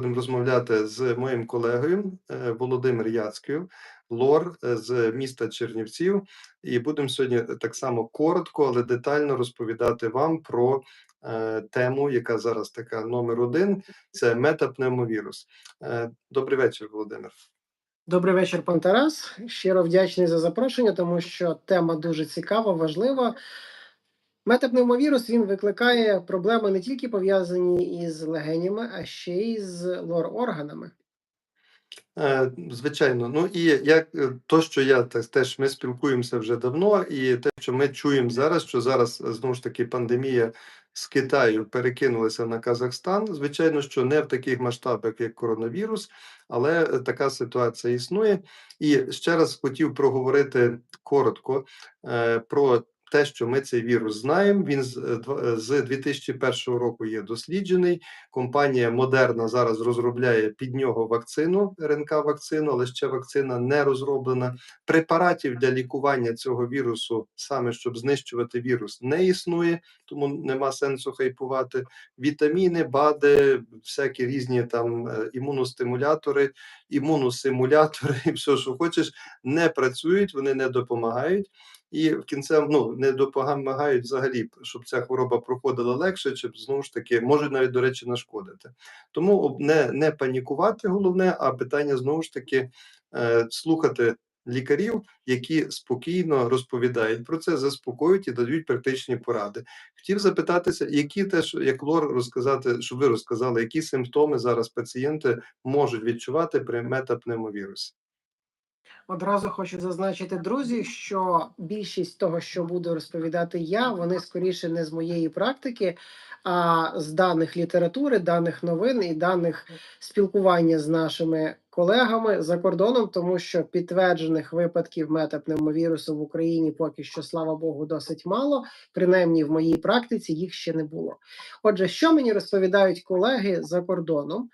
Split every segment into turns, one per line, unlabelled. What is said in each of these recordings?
будемо розмовляти з моїм колегою е, Володимир Яцьків, лор е, з міста Чернівців, і будемо сьогодні так само коротко, але детально розповідати вам про е, тему, яка зараз така номер один: це метапневмовірус. Е, Добрий вечір, Володимир.
Добрий вечір, пан Тарас. Щиро вдячний за запрошення, тому що тема дуже цікава, важлива. Метапневмовірус він викликає проблеми не тільки пов'язані із легенями, а ще й з лор-органами.
Е, Звичайно, ну і як е, то, що я так теж ми спілкуємося вже давно, і те, що ми чуємо зараз, що зараз е, знову ж таки пандемія з Китаю перекинулася на Казахстан. Звичайно, що не в таких масштабах, як коронавірус, але така ситуація існує. І ще раз хотів проговорити коротко про. Те, що ми цей вірус знаємо, він з, е, дв- е, з 2001 року є досліджений. Компанія Модерна зараз розробляє під нього вакцину, РНК вакцину, але ще вакцина не розроблена. Препаратів для лікування цього вірусу, саме щоб знищувати вірус, не існує, тому нема сенсу хайпувати. Вітаміни, БАДи, всякі різні там е, імуностимулятори, імуносимулятори, і все, що хочеш, не працюють, вони не допомагають. І в кінцем ну не допомагають взагалі, щоб ця хвороба проходила легше, чи знову ж таки можуть навіть до речі нашкодити. Тому не, не панікувати головне, а питання знову ж таки е, слухати лікарів, які спокійно розповідають про це, заспокоюють і дають практичні поради. Хотів запитатися, які теж як лор розказати, щоб ви розказали, які симптоми зараз пацієнти можуть відчувати при метапневмовірусі.
Одразу хочу зазначити, друзі, що більшість того, що буду розповідати я, вони скоріше не з моєї практики, а з даних літератури, даних новин і даних спілкування з нашими колегами за кордоном, тому що підтверджених випадків метапневмовірусу в Україні поки що, слава Богу, досить мало. Принаймні в моїй практиці їх ще не було. Отже, що мені розповідають колеги за кордоном?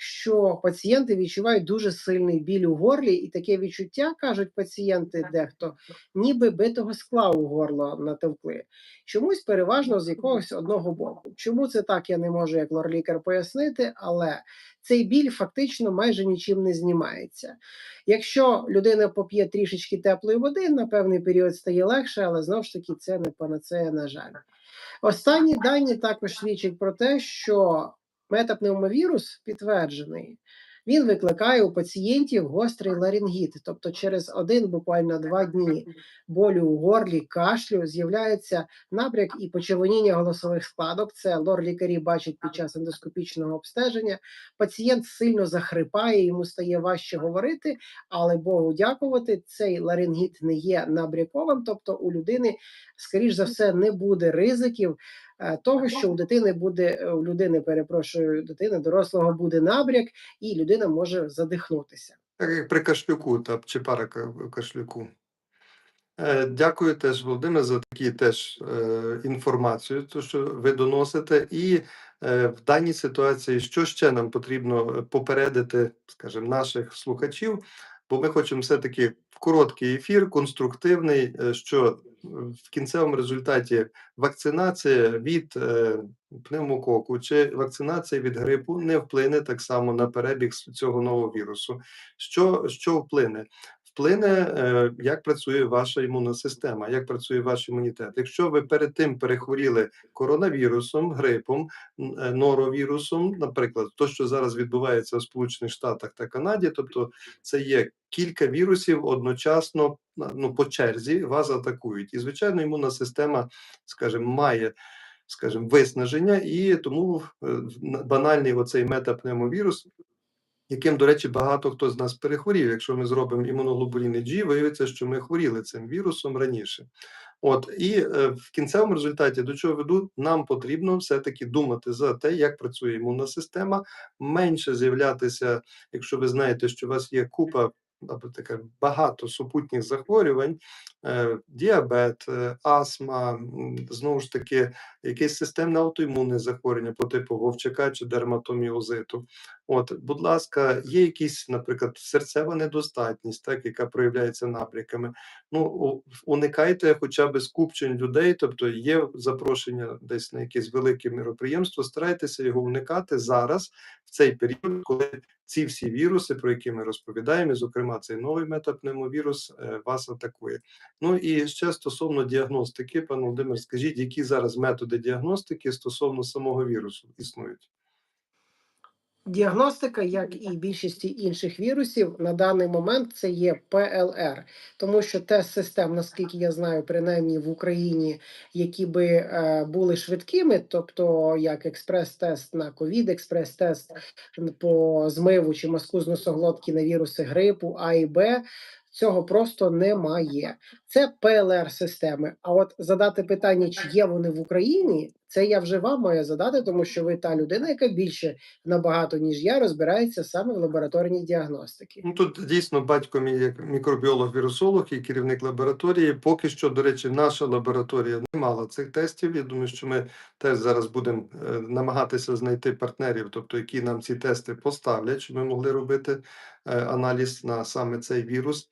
Що пацієнти відчувають дуже сильний біль у горлі, і таке відчуття кажуть пацієнти, дехто ніби битого скла у горло натовкли. Чомусь переважно з якогось одного боку. Чому це так, я не можу як лор-лікар пояснити, але цей біль фактично майже нічим не знімається. Якщо людина поп'є трішечки теплої води, на певний період стає легше, але знову ж таки це не панацея, на жаль. Останні дані також свідчать про те, що метапневмовірус підтверджений. Він викликає у пацієнтів гострий ларингіт, тобто через один, буквально два дні болю у горлі, кашлю з'являється набряк і почервоніння голосових складок. Це лор-лікарі бачать під час ендоскопічного обстеження. Пацієнт сильно захрипає, йому стає важче говорити, але Богу дякувати, цей ларингіт не є набряковим, тобто у людини, скоріш за все, не буде ризиків того, що у дитини буде е, у людини, перепрошую, дитини дорослого буде набряк, і людина може задихнутися.
Так як при кашлюку та чи пара кашлюку. Е, Дякую теж, Володимир, за такі теж е, інформацію, то, що ви доносите. І е, в даній ситуації, що ще нам потрібно попередити, скажімо, наших слухачів, бо ми хочемо все-таки в короткий ефір, конструктивний, е, що в кінцевому результаті вакцинація від е, пневмококу чи вакцинація від грипу не вплине так само на перебіг цього нового вірусу. Що, що вплине? Вплине, е, як працює ваша імунна система, як працює ваш імунітет. Якщо ви перед тим перехворіли коронавірусом, грипом, е, норовірусом, наприклад, то, що зараз відбувається в Сполучених Штатах та Канаді, тобто це є кілька вірусів одночасно ну, по черзі вас атакують. І, звичайно, імунна система, скажімо, має скажімо, виснаження, і тому е, банальний оцей метапневмовірус, яким, до речі, багато хто з нас перехворів. Якщо ми зробимо імуноглобуліни G, виявиться, що ми хворіли цим вірусом раніше. От і е, в кінцевому результаті до чого веду, нам потрібно все-таки думати за те, як працює імунна система, менше з'являтися, якщо ви знаєте, що у вас є купа або таке багато супутніх захворювань, е, діабет, е, астма, знову ж таки, якесь системне аутоімунне захворювання по типу вовчака чи дерматоміозиту. От, будь ласка, є якісь, наприклад, серцева недостатність, так, яка проявляється набряками. Ну, уникайте хоча б скупчень людей, тобто є запрошення десь на якесь велике міроприємство, старайтеся його уникати зараз, в цей період, коли ці всі віруси, про які ми розповідаємо, зокрема, цей новий метапневмовірус е, вас атакує. Ну і ще стосовно діагностики, пан Володимир, скажіть, які зараз методи діагностики стосовно самого вірусу існують?
Діагностика, як і більшості інших вірусів, на даний момент це є ПЛР, тому що тест систем, наскільки я знаю, принаймні в Україні, які би е, були швидкими, тобто як експрес-тест на ковід, експрес-тест по змиву чи мазку з носоглотки на віруси грипу А і Б. Цього просто немає. Це ПЛР системи. А от задати питання, чи є вони в Україні, це я вже вам маю задати, тому що ви та людина, яка більше набагато ніж я розбирається саме в лабораторній діагностиці.
Ну тут дійсно батько мій як мікробіолог-вірусолог і керівник лабораторії. Поки що, до речі, наша лабораторія не мала цих тестів. Я думаю, що ми теж зараз будемо е, намагатися знайти партнерів, тобто які нам ці тести поставлять, щоб ми могли робити е, аналіз на саме цей вірус.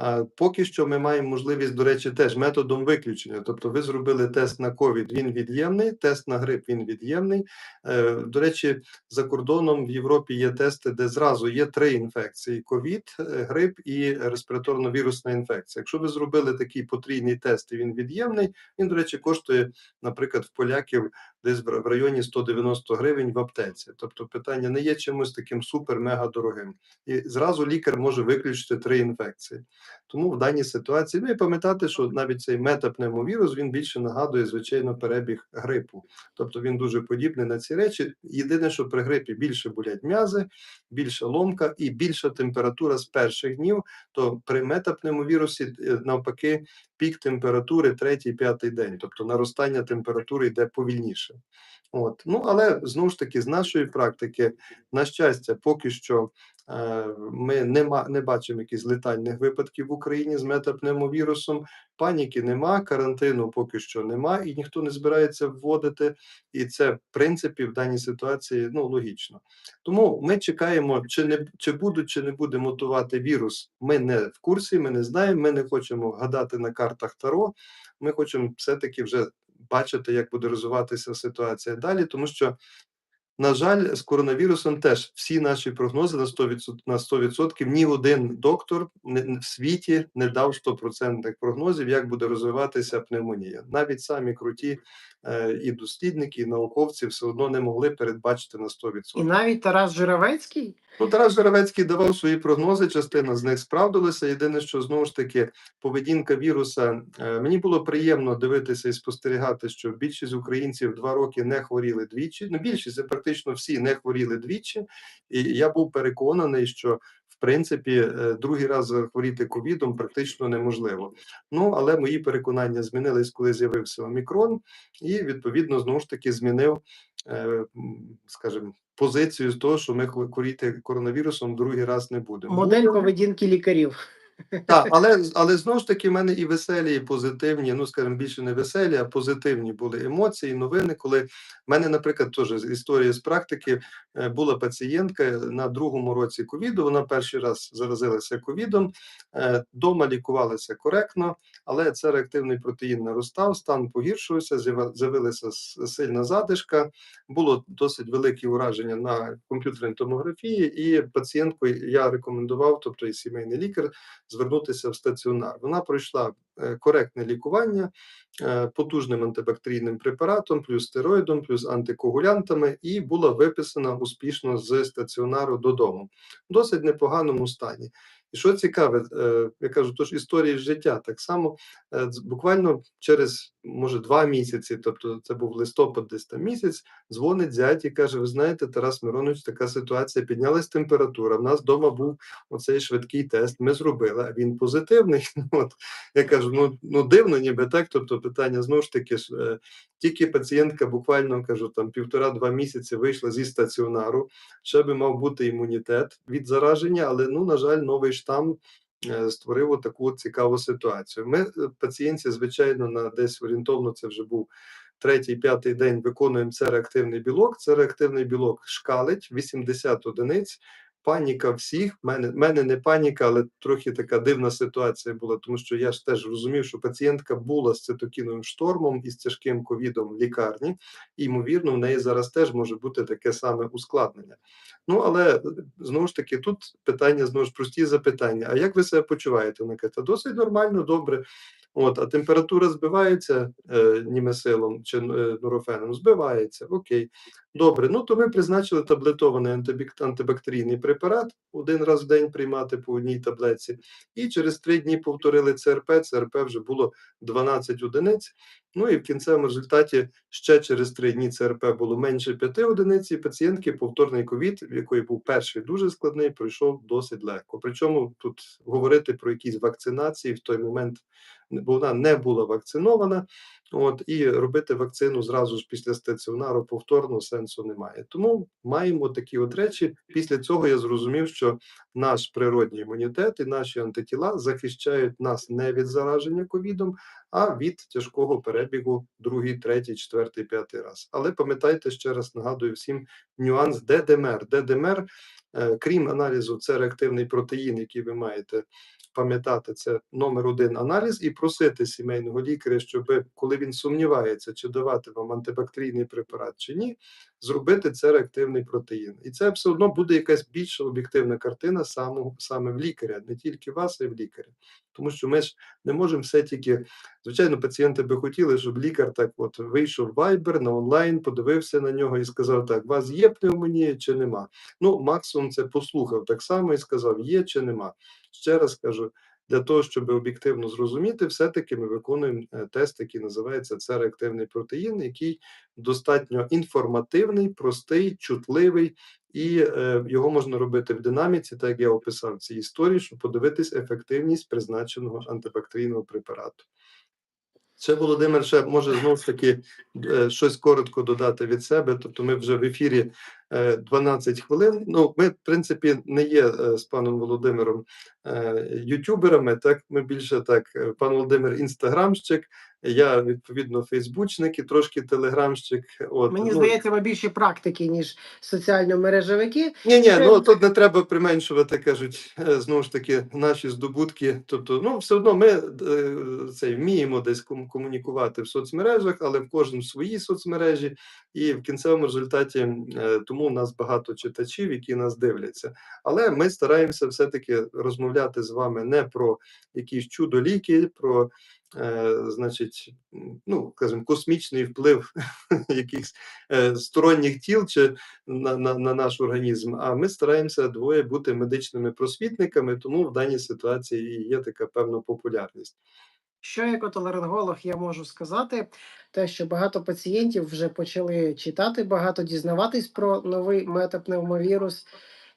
А поки що ми маємо можливість, до речі, теж методом виключення. Тобто, ви зробили тест на ковід, він від'ємний, тест на грип він від'ємний. Е, До речі, за кордоном в Європі є тести, де зразу є три інфекції: ковід, е, грип і респіраторно-вірусна інфекція. Якщо ви зробили такий потрійний тест, і він від'ємний, він, до речі, коштує, наприклад, в поляків десь в районі 190 гривень в аптеці. Тобто питання не є чимось таким супер-мега дорогим. І зразу лікар може виключити три інфекції. Тому в даній ситуації, ну і пам'ятати, що навіть цей метапневмовірус він більше нагадує, звичайно, перебіг грипу. Тобто він дуже подібний на ці речі. Єдине, що при грипі більше болять м'язи, більша ломка і більша температура з перших днів, то при метапневмовірусі е, навпаки пік температури третій, п'ятий день, тобто наростання температури йде повільніше. От. Ну, але знову ж таки, з нашої практики, на щастя, поки що е, ми не, не бачимо якихось летальних випадків в Україні з метапневмовірусом. Паніки нема, карантину поки що нема, і ніхто не збирається вводити. І це, в принципі, в даній ситуації ну, логічно. Тому ми чекаємо, чи не чи будуть, чи не буде мутувати вірус. Ми не в курсі, ми не знаємо. Ми не хочемо гадати на картах Таро. Ми хочемо все-таки вже бачити, як буде розвиватися ситуація далі, тому що. На жаль, з коронавірусом теж всі наші прогнози на 100%, на 100% ні один доктор в світі не дав 100% прогнозів, як буде розвиватися пневмонія. Навіть самі круті і дослідники, і науковці все одно не могли передбачити на 100%.
І навіть Тарас Журавецький
Ну, Тарас Журавецький давав свої прогнози, частина з них справдилася. Єдине, що знову ж таки поведінка віруса. е, Мені було приємно дивитися і спостерігати, що більшість українців два роки не хворіли двічі. Ну, більшість, а практично всі не хворіли двічі. І я був переконаний, що принципі е, другий раз захворіти ковідом практично неможливо. Ну але мої переконання змінились, коли з'явився омікрон, і відповідно знову ж таки змінив, е, скажімо, позицію з того, що ми хворіти коронавірусом другий раз не будемо.
модель поведінки лікарів.
Так, але, але знову ж таки, в мене і веселі, і позитивні, ну скажімо, більше не веселі, а позитивні були емоції, новини. Коли в мене, наприклад, теж з історії з практики е, була пацієнтка на другому році ковіду. Вона перший раз заразилася ковідом, е, дома лікувалася коректно, але це реактивний протеїн наростав, стан погіршувався, з'явилася сильна задишка, було досить велике ураження на комп'ютерній томографії, і пацієнтку я рекомендував, тобто і сімейний лікар, звернутися в стаціонар. Вона пройшла е, коректне лікування е, потужним антибактерійним препаратом, плюс стероїдом, плюс антикоагулянтами, і була виписана успішно з стаціонару додому в досить непоганому стані. І що цікаве, е, я кажу, тож історії життя так само е, буквально через може два місяці, тобто це був листопад, десь там місяць, дзвонить зять і каже: Ви знаєте, Тарас Миронович, така ситуація, піднялась температура. В нас вдома був оцей швидкий тест. Ми зробили, а він позитивний. От я кажу: ну ну дивно, ніби так. Тобто, питання знову ж таки ж е, тільки пацієнтка буквально кажу, там півтора-два місяці вийшла зі стаціонару. Ще би мав бути імунітет від зараження, але ну на жаль, новий штам. е, Створив таку цікаву ситуацію. Ми е, пацієнтці, звичайно, на десь орієнтовно це вже був третій, п'ятий день виконуємо це реактивний білок. Це реактивний білок шкалить 80 одиниць. Паніка всіх. В Мене, мене не паніка, але трохи така дивна ситуація була, тому що я ж теж розумів, що пацієнтка була з цитокіновим штормом і з тяжким ковідом в лікарні. І, ймовірно, в неї зараз теж може бути таке саме ускладнення. Ну, але е, знову ж таки, тут питання знову ж прості запитання. А як ви себе почуваєте? Вона каже, досить нормально, добре. От, а температура збивається е, німесилом чи е, нурофеном? Збивається. Окей. Добре. Ну то ми призначили таблетований антибактерійний препарат один раз в день приймати по одній таблетці. І через три дні повторили ЦРП. ЦРП вже було 12 одиниць. Ну і в кінцевому результаті ще через три дні ЦРП було менше 5 одиниць, і пацієнтки повторний ковід, в якої був перший дуже складний, пройшов досить легко. Причому тут говорити про якісь вакцинації в той момент, бо вона не була вакцинована. От і робити вакцину зразу ж після стаціонару повторно сенсу немає. Тому маємо такі от речі. Після цього я зрозумів, що наш природній імунітет і наші антитіла захищають нас не від зараження ковідом, а від тяжкого перебігу другий, третій, четвертий, п'ятий раз. Але пам'ятайте ще раз нагадую всім нюанс ДДМР. ДДМР, е, крім аналізу, це реактивний протеїн, який ви маєте пам'ятати, це номер один аналіз, і просити сімейного лікаря, щоб коли він сумнівається, чи давати вам антибактерійний препарат чи ні, зробити це реактивний протеїн. І це все одно буде якась більш об'єктивна картина самого саме в лікаря, не тільки вас, а й в лікаря. Тому що ми ж не можемо все тільки. Звичайно, пацієнти би хотіли, щоб лікар так от вийшов в Viber на онлайн, подивився на нього і сказав: так, у вас є пневмонія чи нема. Ну, максимум це послухав так само і сказав, є чи нема. Ще раз кажу, для того, щоб об'єктивно зрозуміти, все-таки ми виконуємо е, тест, який називається це реактивний протеїн, який достатньо інформативний, простий, чутливий, і е, його можна робити в динаміці, так як я описав в цій історії, щоб подивитись ефективність призначеного антибактерійного препарату. Ще Володимир, ще може знову ж таки е, щось коротко додати від себе. Тобто, ми вже в ефірі е, 12 хвилин. Ну, ми, в принципі, не є е, з паном Володимиром ютюберами. Так, ми більше так, е, пан Володимир інстаграмщик, я відповідно Фейсбучник і трошки телеграмщик. От
Мені
ну,
здається, ми більше практики, ніж соціально-мережевики.
ні, ні, ну тут не треба применшувати, кажуть, е, знову ж таки, наші здобутки. Тобто, ну, все одно ми е, це вміємо десь комунікувати в соцмережах, але в кожному свої соцмережі, і в кінцевому результаті е, тому у нас багато читачів, які нас дивляться. Але ми стараємося все-таки розмовляти з вами не про якісь чудо-ліки, про. Е, значить, ну скажімо, космічний вплив якихось е, сторонніх тіл чи на, на, на наш організм. А ми стараємося двоє бути медичними просвітниками, тому в даній ситуації є така певна популярність.
Що як отоларинголог я можу сказати, те, що багато пацієнтів вже почали читати, багато дізнаватись про новий метапневмовірус,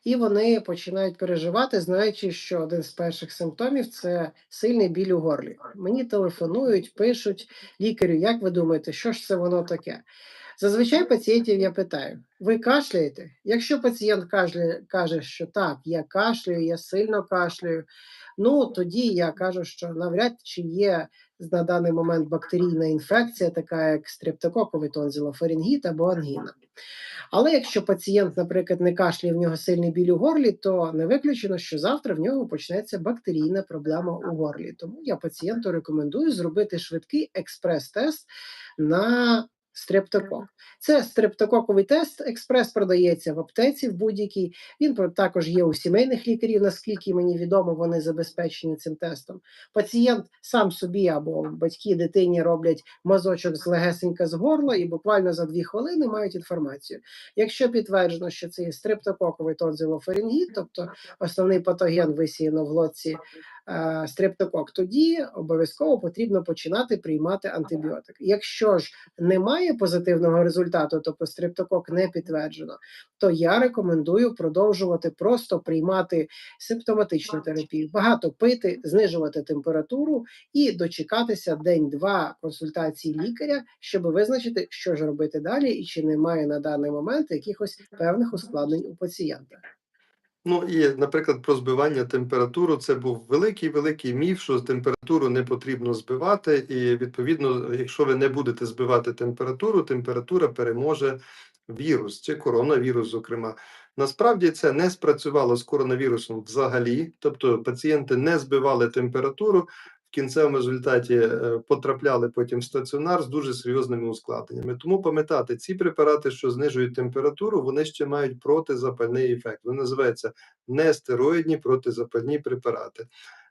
і вони починають переживати, знаючи, що один з перших симптомів це сильний біль у горлі. Мені телефонують, пишуть лікарю, як ви думаєте, що ж це воно таке? Зазвичай пацієнтів я питаю: ви кашляєте? Якщо пацієнт каже, каже, що так, я кашлюю, я сильно кашляю, ну тоді я кажу, що навряд чи є на даний момент бактерійна інфекція, така як стрептококовий тонзилофарингіт або ангіна. Але якщо пацієнт, наприклад, не кашляє, в нього сильний біль у горлі, то не виключено, що завтра в нього почнеться бактерійна проблема у горлі. Тому я пацієнту рекомендую зробити швидкий експрес-тест на стрептокок. Це стрептококовий тест. Експрес продається в аптеці в будь-якій. Він також є у сімейних лікарів, наскільки мені відомо, вони забезпечені цим тестом. Пацієнт сам собі або батьки дитині роблять мазочок з легесенька з горла і буквально за дві хвилини мають інформацію. Якщо підтверджено, що це є стрептококовий тонзилофарингіт, тобто основний патоген висіяно в глотці е, стрептокок, тоді обов'язково потрібно починати приймати антибіотик. Якщо ж немає позитивного результату, тобто стрептокок не підтверджено, то я рекомендую продовжувати просто приймати симптоматичну терапію, багато пити, знижувати температуру і дочекатися день-два консультації лікаря, щоб визначити, що ж робити далі, і чи немає на даний момент якихось певних ускладнень у пацієнта.
Ну і, наприклад, про збивання температуру це був великий великий міф, що температуру не потрібно збивати, і відповідно, якщо ви не будете збивати температуру, температура переможе вірус чи коронавірус, зокрема. Насправді це не спрацювало з коронавірусом взагалі, тобто пацієнти не збивали температуру. Кінцевому результаті е, потрапляли потім в стаціонар з дуже серйозними ускладненнями. Тому пам'ятати, ці препарати, що знижують температуру, вони ще мають протизапальний ефект. Вони називаються нестероїдні протизапальні препарати.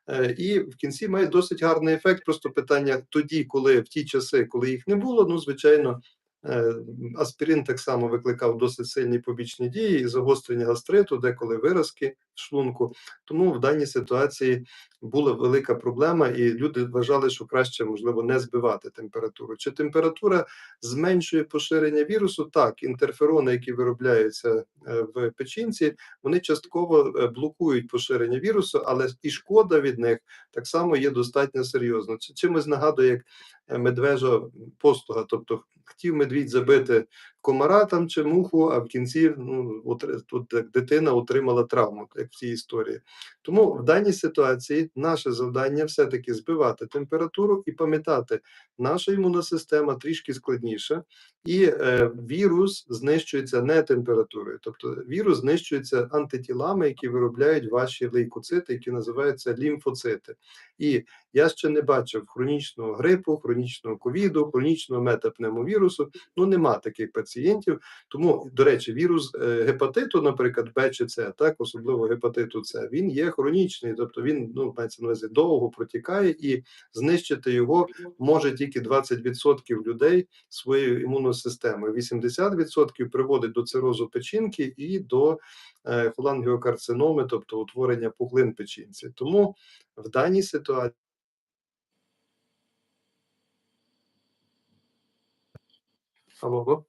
Е, І в кінці мають досить гарний ефект. Просто питання тоді, коли в ті часи, коли їх не було, ну звичайно. е, Аспірин так само викликав досить сильні побічні дії загострення гастриту, деколи виразки шлунку. Тому в даній ситуації була велика проблема, і люди вважали, що краще можливо не збивати температуру. Чи температура зменшує поширення вірусу? Так, інтерферони, які виробляються е, в печінці, вони частково е, блокують поширення вірусу, але і шкода від них так само є достатньо серйозно. Це чимось нагадує як е, медвежа послуга, тобто хотів медвідь забити комара там чи муху, а в кінці ну, тут дитина отримала травму, як в цій історії. Тому в даній ситуації наше завдання все-таки збивати температуру і пам'ятати, наша імунна система трішки складніша, і е, вірус знищується не температурою, тобто вірус знищується антитілами, які виробляють ваші лейкоцити, які називаються лімфоцити. І я ще не бачив хронічного грипу, хронічного ковіду, хронічного метапневмовірусу. Ну нема таких пацієнтів. Тому, до речі, вірус е, гепатиту, наприклад, Б чи С, так, особливо гепатиту С, він є хронічний, тобто він ну мається на увазі довго протікає, і знищити його може тільки 20% людей своєю імунною системою. 80% приводить до цирозу печінки і до е, холангіокарциноми, тобто утворення пухлин печінці. Тому в даній ситуації. Алло,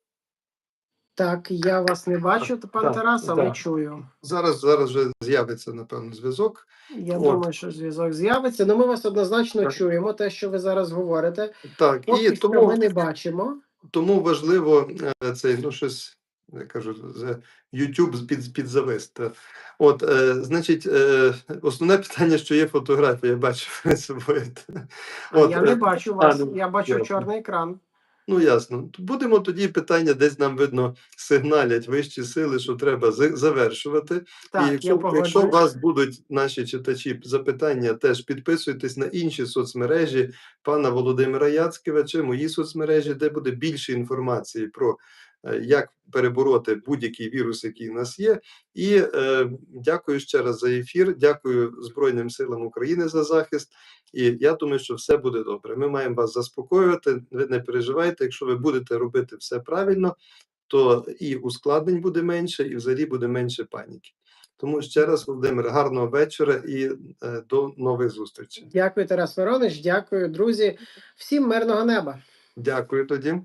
Так, я вас не бачу, пан
так,
Тарас, але
так.
чую.
зараз зараз вже з'явиться напевно зв'язок.
Я
От.
думаю, що зв'язок з'явиться. Ну, ми вас однозначно
Так.
чуємо, те, що ви зараз говорите.
Так,
Поки
і тому
ми не бачимо.
тому важливо е, цей, ну щось, я кажу, за YouTube під, під завис. От, е, значить, е, основне питання, що є фотографія, я бачу перед собою.
А
От,
я не
е,
бачу вас.
ну,
я бачу
ясно.
чорний екран.
Ну, ясно. Будемо тоді питання, десь нам видно, сигналять вищі сили, що треба завершувати.
Так,
і якщо, якщо у вас будуть наші читачі запитання, теж підписуйтесь на інші соцмережі пана Володимира Яцькевича, мої соцмережі, де буде більше інформації про як перебороти будь-який вірус, який у нас є. І е, дякую ще раз за ефір. Дякую Збройним силам України за захист. І я думаю, що все буде добре. Ми маємо вас заспокоювати. Ви не переживайте. Якщо ви будете робити все правильно, то і ускладнень буде менше, і взагалі буде менше паніки. Тому ще раз, Володимир, гарного вечора і е, до нових зустрічей.
Дякую, Тарас Миронич. Дякую, друзі. Всім мирного неба.
Дякую тоді.